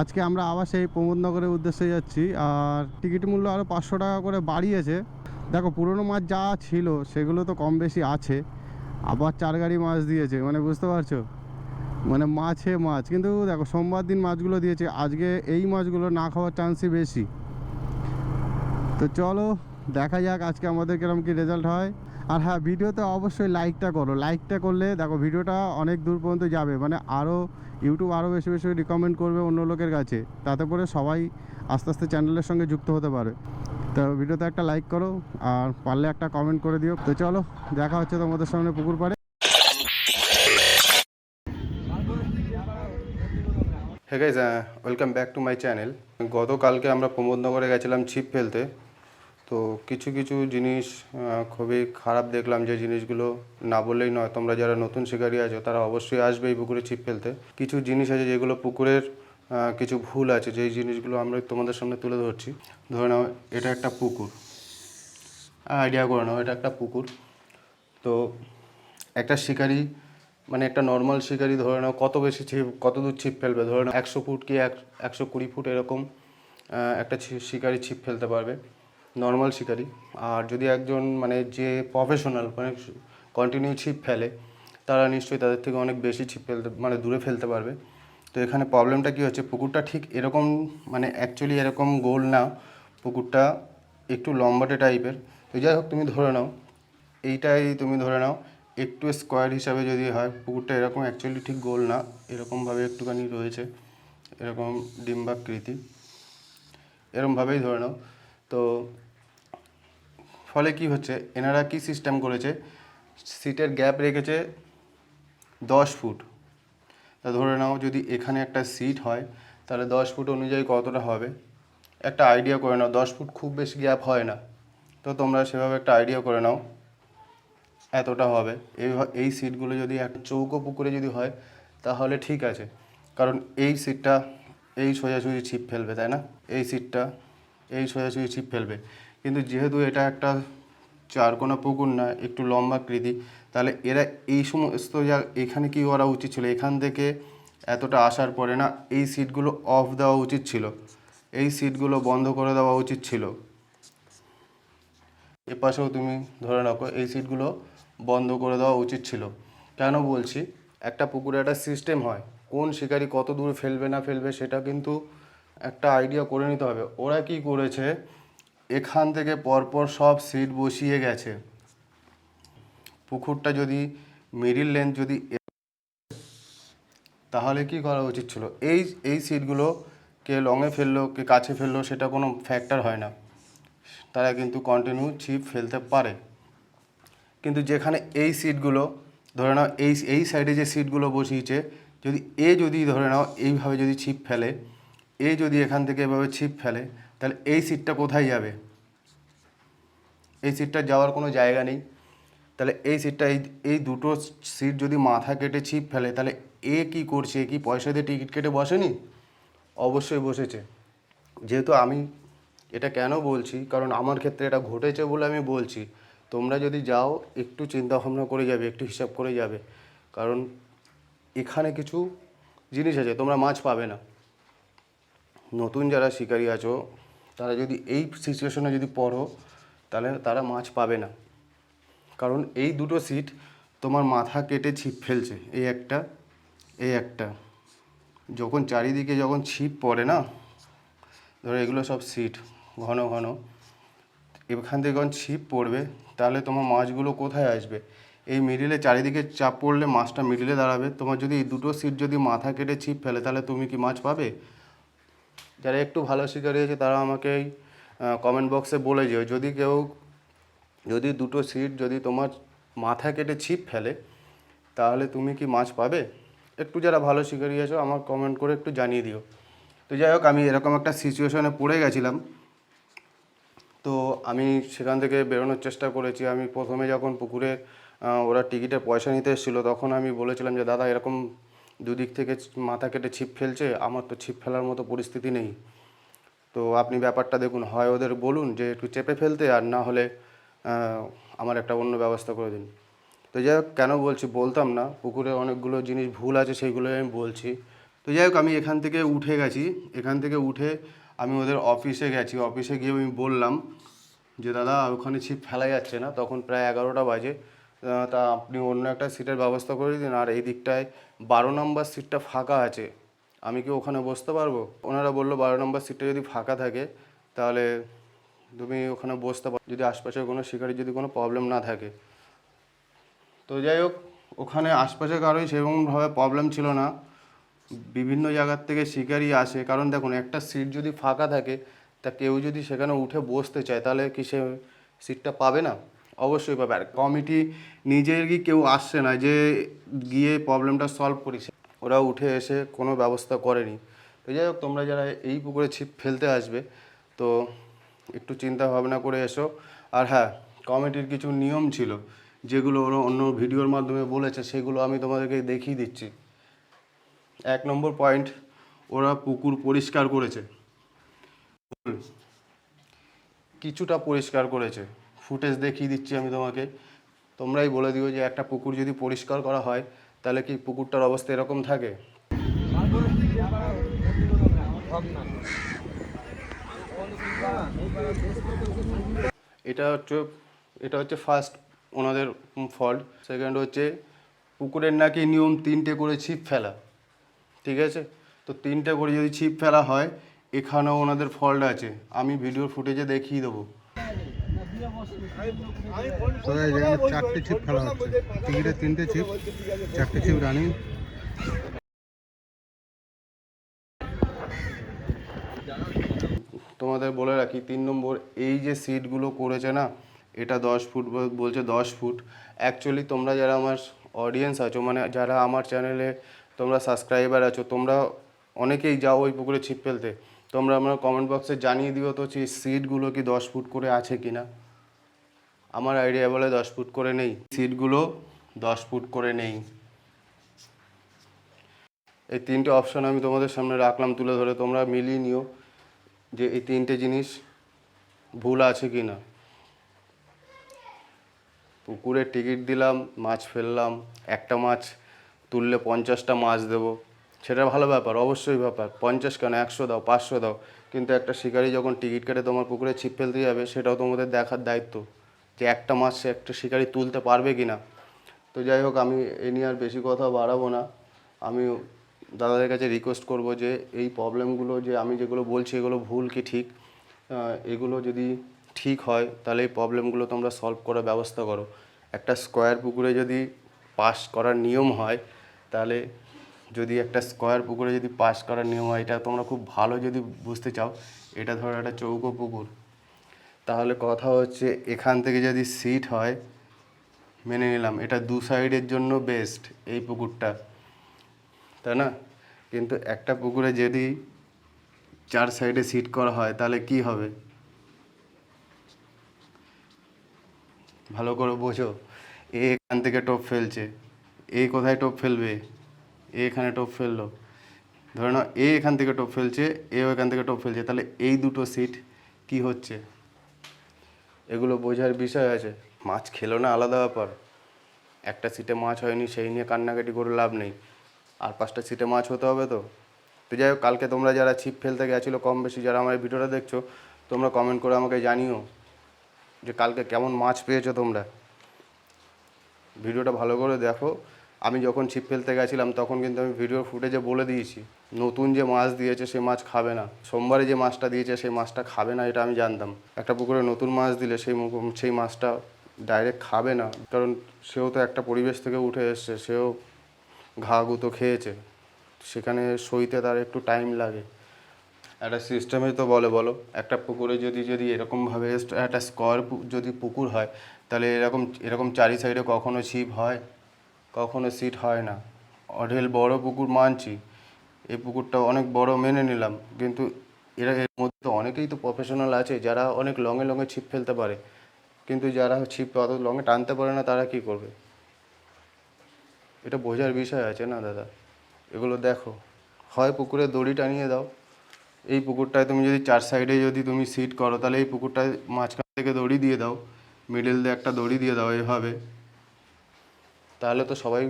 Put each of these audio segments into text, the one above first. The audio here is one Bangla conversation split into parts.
আজকে আমরা আবার সেই প্রমোদনগরের উদ্দেশ্যে যাচ্ছি, আর টিকিট মূল্য আরও পাঁচশো টাকা করে বাড়িয়েছে। দেখো, পুরনো মাছ যা ছিল সেগুলো তো কম বেশি আছে, আবার চার গাড়ি মাছ দিয়েছে মানে বুঝতে পারছ? মানে মাছে মাছ, কিন্তু দেখো, সোমবার দিন মাছগুলো দিয়েছে, আজকে এই মাছগুলো না খাওয়ার চান্সই বেশি। তো চলো, দেখা যাক আজকে আমাদের কীরকম কি রেজাল্ট হয়। আর হ্যাঁ ভিডিওতে অবশ্যই লাইকটা করো। লাইকটা করলে দেখো, ভিডিওটা অনেক দূর পর্যন্ত যাবে। মানে আরও ইউটিউব আরও বেশি বেশি রিকমেন্ড করবে অন্য লোকের কাছে। তাতে করে সবাই আস্তে আস্তে চ্যানেলের সঙ্গে যুক্ত হতে পারে। তো ভিডিওতে একটা লাইক করো আর পারলে একটা কমেন্ট করে দিও। তো চলো, দেখা হচ্ছে তোমাদের সামনে পুকুর পাড়ে। Hey guys welcome back to my channel গতকালকে আমরা প্রমোদনগরে গেছিলাম ছিপ ফেলতে। তো কিছু কিছু জিনিস খুবই খারাপ দেখলাম যে জিনিসগুলো না বললেই নয়। তোমরা যারা নতুন শিকারি আছো, তারা অবশ্যই আসবে এই পুকুরে ছিপ ফেলতে। কিছু জিনিস আছে যেগুলো পুকুরের কিছু ভুল আছে, যেই জিনিসগুলো আমরা তোমাদের সামনে তুলে ধরছি। ধরে নাও, এটা একটা পুকুর। আইডিয়া করে নাও, এটা একটা পুকুর। তো একটা শিকারি মানে একটা নর্মাল শিকারি, ধরে নাও, কত বেশি ছিপ, কত দূর ছিপ ফেলবে? ধরে নাও, একশো ফুট কি এক, একশো কুড়ি ফুট এরকম একটা শিকারি ছিপ ফেলতে পারবে। নর্মাল শিকারি। আর যদি একজন মানে যে প্রফেশনাল মানে কন্টিনিউ ছিপ ফেলে, তারা নিশ্চয়ই তাদের থেকে অনেক বেশি ছিপ ফেলতে মানে দূরে ফেলতে পারবে। তো এখানে প্রবলেমটা কী হচ্ছে? পুকুরটা ঠিক এরকম মানে অ্যাকচুয়ালি এরকম গোল না। পুকুরটা একটু লম্বাটে টাইপের তো যাই হোক, তুমি ধরে নাও। এইটাই তুমি ধরে নাও। একটু স্কোয়ার হিসাবে যদি হয়, পুকুরটা এরকম অ্যাকচুয়ালি ঠিক গোল না, এরকমভাবে একটুখানি রয়েছে। এরকম ডিম্বাকৃতি। এরকমভাবেই ধরে নাও। তো ফলে কি হচ্ছে? এনারা কি সিস্টেম করেছে? সিটের গ্যাপ রেখেছে দশ ফুট। তা ধরে নাও যদি এখানে একটা সিট হয়, তাহলে দশ ফুট অনুযায়ী কতটা হবে? একটা আইডিয়া করে নাও, দশ ফুট খুব বেশি গ্যাপ হয় না। তো তোমরা সেভাবে একটা আইডিয়া করে নাও এতটা হবে। এই এই সিটগুলো যদি একটা চৌকো পুকুরে যদি হয়, তাহলে ঠিক আছে। কারণ এই সিটটা এই সোজাসুজি ছিপ ফেলবে, তাই না? এই সিটটা এই সোজাসুজি ছিপ ফেলবে। কিন্তু যেহেতু এটা একটা চারকোনা পুকুর না, একটু লম্বা লম্বাকৃতি তাহলে এরা এই সমস্ত এখানে কি করা উচিত ছিল? এখান থেকে এতটা আসার পরে না এই সিটগুলো অফ দেওয়া উচিত ছিল। এই সিটগুলো বন্ধ করে দেওয়া উচিত ছিল। এ পাশেও তুমি ধরে রাখো, এই সিটগুলো বন্ধ করে দেওয়া উচিত ছিল। কেন বলছি? একটা পুকুরে একটা সিস্টেম হয়। কোন শিকারি কত দূর ফেলবে না ফেলবে সেটা কিন্তু একটা আইডিয়া করে নিতে হবে। ওরা কি করেছে? এখান থেকে পরপর সব সিট বসিয়ে গেছে। পুকুরটা যদি মিডিল লেন্থ যদি তাহলে কি করা উচিত ছিল? এই এই সিটগুলো কে লংয়ে ফেলল, কে কাছে ফেলল, সেটা কোনো ফ্যাক্টর হয় না। তারা কিন্তু কন্টিনিউ ছিপ ফেলতে পারে। কিন্তু যেখানে এই সিটগুলো, ধরে নাও এই এই সাইডে যে সিটগুলো বসিয়েছে, যদি এ যদি ধরে নাও এইভাবে যদি ছিপ ফেলে, এ যদি এখান থেকে এভাবে ছিপ ফেলে তাহলে এই সিটটা কোথায় যাবে? এই সিটটা যাওয়ার কোনো জায়গা নেই। তাহলে এই সিটটা এই এই দুটো সিট যদি মাথা কেটে ছিপ ফেলে, তাহলে এ কি করছে? এ কি পয়সা দিয়ে টিকিট কেটে বসেনি? অবশ্যই বসেছে। যেহেতু আমি এটা কেন বলছি? কারণ আমার ক্ষেত্রে এটা ঘটেছে বলে আমি বলছি। তোমরা যদি যাও, একটু চিন্তা ভাবনা করে যাবে, একটু হিসাব করে যাবে। কারণ এখানে কিছু জিনিস আছে, তোমরা মাছ পাবে না। নতুন যারা শিকারী আছো তারা যদি এই সিচুয়েশনে যদি পড়ো, তাহলে তারা মাছ পাবে না। কারণ এই দুটো সিট তোমার মাথা কেটে ছিপ ফেলছে, এই একটা এই একটা। যখন চারিদিকে যখন ছিপ পড়ে না, ধরো এগুলো সব সিট ঘন ঘন। এখান থেকে যখন ছিপ পড়বে, তাহলে তোমার মাছগুলো কোথায় আসবে? এই মিডিলে চারিদিকে চাপ পড়লে মাছটা মিডিলে দাঁড়াবে। তোমার যদি এই দুটো সিট যদি মাথা কেটে ছিপ ফেলে, তাহলে তুমি কি মাছ পাবে? যারা একটু ভালো শিকারি আছে তারা আমাকে কমেন্ট বক্সে বলে যেও। যদি কেউ, যদি দুটো সিট যদি তোমার মাথা কেটে ছিপ ফেলে, তাহলে তুমি কি মাছ পাবে? একটু যারা ভালো শিকারি আছো, আমার কমেন্ট করে একটু জানিয়ে দিও। তো যাই হোক, আমি এরকম একটা সিচুয়েশনে পড়ে গেছিলাম। তো আমি সেখান থেকে বেরোনোর চেষ্টা করেছি। আমি প্রথমে যখন পুকুরে ওরা টিকিটের পয়সা নিতে এসেছিল, তখন আমি বলেছিলাম যে, দাদা, এরকম দুদিক থেকে মাথা কেটে ছিপ ফেলছে, আমার তো ছিপ ফেলার মতো পরিস্থিতি নেই। তো আপনি ব্যাপারটা দেখুন, হয় ওদের বলুন যে একটু চেপে ফেলতে, আর না হলে আমার একটা অন্য ব্যবস্থা করে দিন। তো যাই হোক, কেন বলছি বলতাম না, পুকুরে অনেকগুলো জিনিস ভুল আছে সেইগুলোই আমি বলছি। তো যাই হোক, আমি এখান থেকে উঠে গেছি। এখান থেকে উঠে আমি ওদের অফিসে গেছি। অফিসে গিয়ে আমি বললাম যে, দাদা, ওখানে ছিপ ফেলা যাচ্ছে না। তখন প্রায় এগারোটা বাজে। তা আপনি অন্য একটা সিটের ব্যবস্থা করে দিন, আর এই দিকটায় বারো নম্বর সিটটা ফাঁকা আছে। আমি কি ওখানে বসতে পারব? ওনারা বলল বারো নম্বর সিটটা যদি ফাঁকা থাকে, তাহলে তুমি ওখানে বসতে পারো, যদি আশপাশের কোনো শিকারির যদি কোনো প্রবলেম না থাকে। তো যাই হোক, ওখানে আশপাশে কারোই সেরকমভাবে প্রবলেম ছিল না। বিভিন্ন জায়গার থেকে শিকারি আসে। কারণ দেখুন, একটা সিট যদি ফাঁকা থাকে, তা কেউ যদি সেখানে উঠে বসতে চায়, তাহলে কি সে সিটটা পাবে না? অবশ্যই পাবে। আর কমিটি নিজের কি কেউ আসছে না যে গিয়ে প্রবলেমটা সলভ করেছে ওরা উঠে এসে কোনো ব্যবস্থা করেনি। তো যাই হোক, তোমরা যারা এই পুকুরে ছিপ ফেলতে আসবে, তো একটু চিন্তা ভাবনা করে এসো। আর হ্যাঁ কমিটির কিছু নিয়ম ছিল, যেগুলো ওরা অন্য ভিডিওর মাধ্যমে বলেছে, সেগুলো আমি তোমাদেরকে দেখিয়ে দিচ্ছি। এক নম্বর পয়েন্ট ওরা পুকুর পরিষ্কার করেছে। কিছুটা পরিষ্কার করেছে। ফুটেজ দেখিয়ে দিচ্ছি আমি তোমাকে। তোমরাই বলে দিও যে একটা পুকুর যদি পরিষ্কার করা হয়, তাহলে কি পুকুরটার অবস্থা এরকম থাকে? এটা হচ্ছে এটা হচ্ছে ফার্স্ট ওনাদের ফল্ট সেকেন্ড হচ্ছে, পুকুরের নাকি নিয়ম তিনটে করে ছিপ ফেলা। ঠিক আছে? তো তিনটে করে যদি ছিপ ফেলা হয়, এখানেও ওনাদের ফল্ট আছে। আমি ভিডিওর ফুটেজে দেখিয়ে দেবো। চারটে হচ্ছে। টিকিটে তিনটে চারটে তোমাদের বলে রাখি, তিন নম্বর এই যে সিটগুলো করেছে না, এটা দশ ফুট বলছে দশ ফুট। অ্যাকচুয়ালি তোমরা যারা আমার অডিয়েন্স আছো মানে যারা আমার চ্যানেলে তোমরা সাবস্ক্রাইবার আছো, তোমরা অনেকেই যাও ওই পুকুরে ছিপ ফেলতে। তোমরা আমার কমেন্ট বক্সে জানিয়ে দিও তো সিটগুলো কি দশ ফুট করে আছে কি না আমার আইডিয়া বলে দশ ফুট করে নেই। সিটগুলো দশ ফুট করে নেই। এই তিনটে অপশান আমি তোমাদের সামনে রাখলাম তুলে ধরে। তোমরা মিলিয়ে নিও যে এই তিনটে জিনিস ভুল আছে কি না। পুকুরে টিকিট দিলাম, মাছ ফেললাম, একটা মাছ তুললে পঞ্চাশটা মাছ দেবো। সেটা ভালো ব্যাপার, অবশ্যই ব্যাপার। পঞ্চাশ কেন? একশো দাও, পাঁচশো দাও। কিন্তু একটা শিকারি যখন টিকিট কেটে তোমার পুকুরে ছিপ ফেলতে যাবে, সেটাও তোমাদের দেখার দায়িত্ব। যে একটা মাছ সে একটা শিকারি তুলতে পারবে কি না তো যাই হোক, আমি এ নিয়ে আর বেশি কথা বাড়াবো না। আমি দাদাদের কাছে রিকোয়েস্ট করব যে, এই প্রবলেমগুলো যে আমি যেগুলো বলছি, এগুলো ভুল কি ঠিক? এগুলো যদি ঠিক হয়, তাহলে এই প্রবলেমগুলো তোমরা সলভ করার ব্যবস্থা করো। একটা স্কোয়ার পুকুরে যদি পাস করার নিয়ম হয়, তাহলে যদি একটা স্কোয়ার পুকুরে যদি পাস করার নিয়ম হয়, এটা তোমরা খুব ভালো যদি বুঝতে চাও, এটা ধরো একটা চৌকো পুকুর। তাহলে কথা হচ্ছে এখান থেকে যদি সিট হয়, মেনে নিলাম। এটা দু সাইডের জন্য বেস্ট এই পুকুরটা, তাই না? কিন্তু একটা পুকুরে যদি চার সাইডে সিট করা হয়, তাহলে কি হবে? ভালো করে বোঝো। এ এখান থেকে টোপ ফেলছে, এ কোথায় টোপ ফেলবে? এ এখানে টোপ ফেলল। ধরে নাও, এ এখান থেকে টোপ ফেলছে এ এখান থেকে টোপ ফেলছে। তাহলে এই দুটো সিট কি হচ্ছে? এগুলো বোঝার বিষয় আছে। মাছ খেলো না আলাদা ব্যাপার। একটা সিটে মাছ হয়নি, সেই নিয়ে কান্নাকাটি করে লাভ নেই। আর পাঁচটা সিটে মাছ হতে হবে তো। তো যাই হোক, কালকে তোমরা যারা ছিপ ফেলতে গেছিল, কম বেশি যারা আমার ভিডিওটা দেখছ, তোমরা কমেন্ট করে আমাকে জানিও যে কালকে কেমন মাছ পেয়েছ তোমরা। ভিডিওটা ভালো করে দেখো। আমি যখন ছিপ ফেলতে গেছিলাম, তখন কিন্তু আমি ভিডিও ফুটেজে বলে দিয়েছি। নতুন যে মাছ দিয়েছে সে মাছ খাবে না। সোমবারে যে মাছটা দিয়েছে সেই মাছটা খাবে না, এটা আমি জানতাম। একটা পুকুরে নতুন মাছ দিলে সেই সেই মাছটা ডাইরেক্ট খাবে না। কারণ সেও তো একটা পরিবেশ থেকে উঠে এসছে, সেও ঘা গুঁতো খেয়েছে। সেখানে সইতে তার একটু টাইম লাগে। একটা সিস্টেমে তো বলে, বলো। একটা পুকুরে যদি যদি এরকমভাবে একটা স্কোয়ার যদি পুকুর হয়, তাহলে এরকম এরকম চারি সাইডে কখনো ছিপ হয়? কখনো সিট হয় না। অঢেল বড় পুকুর মানছি। এই পুকুরটা অনেক বড় মেনে নিলাম। কিন্তু এরা এর মধ্যে তো অনেকেই তো প্রফেশনাল আছে, যারা অনেক লঙে লঙে ছিপ ফেলতে পারে। কিন্তু যারা ছিপ অত লঙে টানতে পারে না, তারা কি করবে? এটা বোঝার বিষয় আছে না, দাদা? এগুলো দেখো। হয় পুকুরে দড়ি টানিয়ে দাও। এই পুকুরটায় তুমি যদি চার সাইডে যদি তুমি সিট করো, তাহলে এই পুকুরটায় মাঝখান থেকে দড়ি দিয়ে দাও। মিডিল দিয়ে একটা দড়ি দিয়ে দাও এভাবে। তাহলে তো সবাই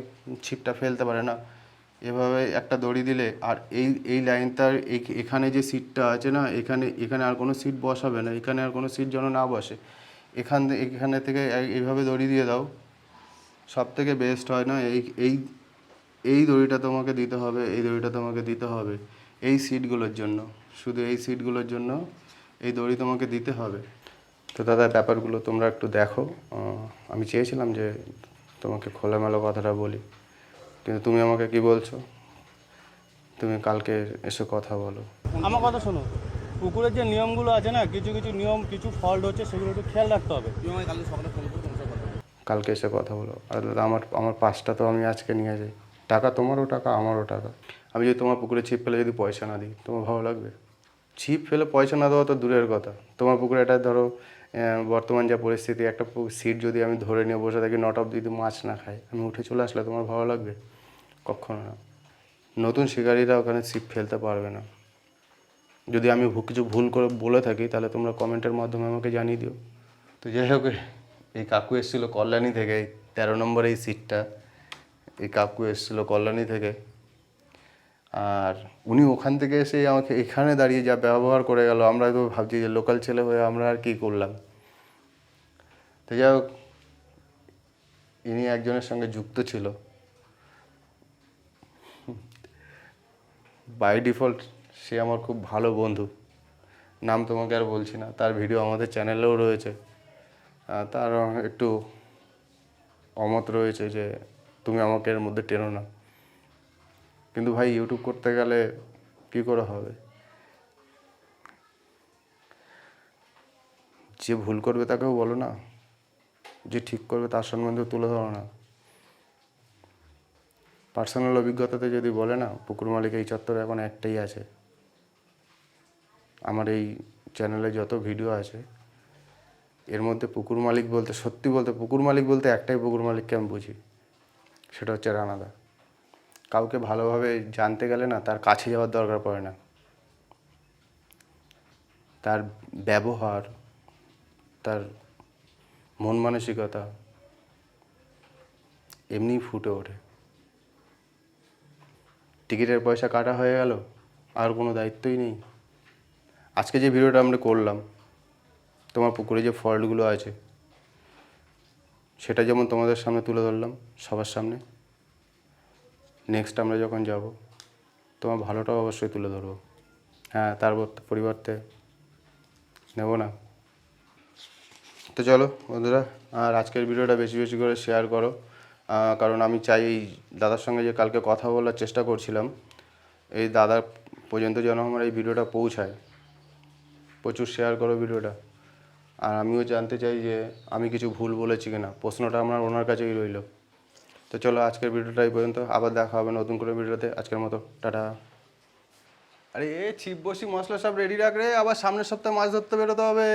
ছিপটা ফেলতে পারে না। এভাবে একটা দড়ি দিলে, আর এই এই লাইনটার এখানে যে সিটটা আছে না, এখানে এখানে আর কোনো সিট বসাবে না, এখানে আর কোনো সিট যেন না বসে। এখান এখানে থেকে এইভাবে দড়ি দিয়ে দাও। সব থেকে বেস্ট হয় না, এই এই এই দড়িটা তোমাকে দিতে হবে, এই দড়িটা তোমাকে দিতে হবে এই সিটগুলোর জন্য। শুধু এই সিটগুলোর জন্য এই দড়ি তোমাকে দিতে হবে। তো দাদা, ব্যাপারগুলো তোমরা একটু দেখো। আমি চেয়েছিলাম যে তোমাকে খোলামেলা কথাটা বলি। কিন্তু তুমি আমাকে কি বলছো? তুমি কালকে এসে কথা বলো। আমার কথা শোনো পুকুরের যে নিয়মগুলো আছে না কিছু কিছু নিয়ম কিছু ফল্ট হচ্ছে সেগুলো একটু খেয়াল রাখতে হবে। কালকে এসে কথা বলো। আর দাদা আমার আমার পাঁচটা তো আমি আজকে নিয়ে যাই। টাকা তোমারও টাকা আমারও টাকা। আমি যদি তোমার পুকুরে ছিপ ফেলে যদি পয়সা না দিই তোমার ভালো লাগবে? ছিপ ফেলে পয়সা না দেওয়া তো দূরের কথা। তোমার পুকুরে এটা ধরো বর্তমান যা পরিস্থিতি, একটা সিট যদি আমি ধরে নিয়ে বসে থাকি নট অফ যদি মাছ না খাই, আমি উঠে চলে আসলে তোমার ভালো লাগবে? কখনো না। নতুন শিকারীরা ওখানে ছিপ ফেলতে পারবে না। যদি আমি কিছু ভুল করে বলে থাকি, তাহলে তোমরা কমেন্টের মাধ্যমে আমাকে জানিয়ে দিও। তো যাই হোক, এই কাকু এসেছিল কল্যাণী থেকে, এই তেরো নম্বর এই সিটটা এই কাকু এসেছিল কল্যাণী থেকে। আর উনি ওখান থেকে এসে আমাকে এখানে দাঁড়িয়ে যা ব্যবহার করে গেল, আমরা তো ভাবছি যে লোকাল ছেলে হয়ে আমরা আর কি করলাম। তো যাই হোক, ইনি একজনের সঙ্গে যুক্ত ছিল। বাই ডিফল্ট সে আমার খুব ভালো বন্ধু। নাম তোমাকে আর বলছি না, তার ভিডিও আমাদের চ্যানেলেও রয়েছে। তার একটু অমত রয়েছে যে, তুমি আমাকে এর মধ্যে টেনো না। কিন্তু ভাই ইউটিউব করতে গেলে কী করে হবে? যে ভুল করবে তাকেও বলো না। যে ঠিক করবে তার সম্বন্ধে তুলে ধরো না। পার্সোনাল অভিজ্ঞতাতে যদি বলে না, পুকুর মালিক এই চত্বরে এখন একটাই আছে। আমার এই চ্যানেলে যত ভিডিও আছে, এর মধ্যে পুকুর মালিক বলতে, সত্যি বলতে পুকুর মালিক বলতে একটাই পুকুর মালিককে আমি বুঝি। সেটা হচ্ছে রানাদা। কাউকে ভালোভাবে জানতে গেলে না তার কাছে যাওয়ার দরকার পড়ে না। তার ব্যবহার, তার মন মানসিকতা এমনিই ফুটে ওঠে। টিকিটের পয়সা কাটা হয়ে গেল, আর কোনো দায়িত্বই নেই। আজকে যে ভিডিওটা আমরা করলাম, তোমার পুকুরে যে ফল্টগুলো আছে, সেটা যেমন তোমাদের সামনে তুলে ধরলাম, সবার সামনে নেক্সট আমরা যখন যাব, তোমার ভালোটাও অবশ্যই তুলে ধরবো। হ্যাঁ তার পরিবর্তে নেব না। তো চলো বন্ধুরা, আর আজকের ভিডিওটা বেশি বেশি করে শেয়ার করো। কারণ আমি চাই এই দাদার সঙ্গে যে কালকে কথা বলার চেষ্টা করছিলাম, এই দাদার পর্যন্ত যেন আমার এই ভিডিওটা পৌঁছায়। প্রচুর শেয়ার করো ভিডিওটা। আর আমিও জানতে চাই যে আমি কিছু ভুল বলেছি কিনা। প্রশ্নটা আমার ওনার কাছেই রইল। তো চলো আজকের ভিডিওটা এই পর্যন্ত। আবার দেখা হবে নতুন করে ভিডিওতে। আজকের মতো, টাটা। আরে ছিপ বসি মশলা সব রেডি রাখ রে। আবার সামনের সপ্তাহে মাছ ধরতে বেরোতে হবে।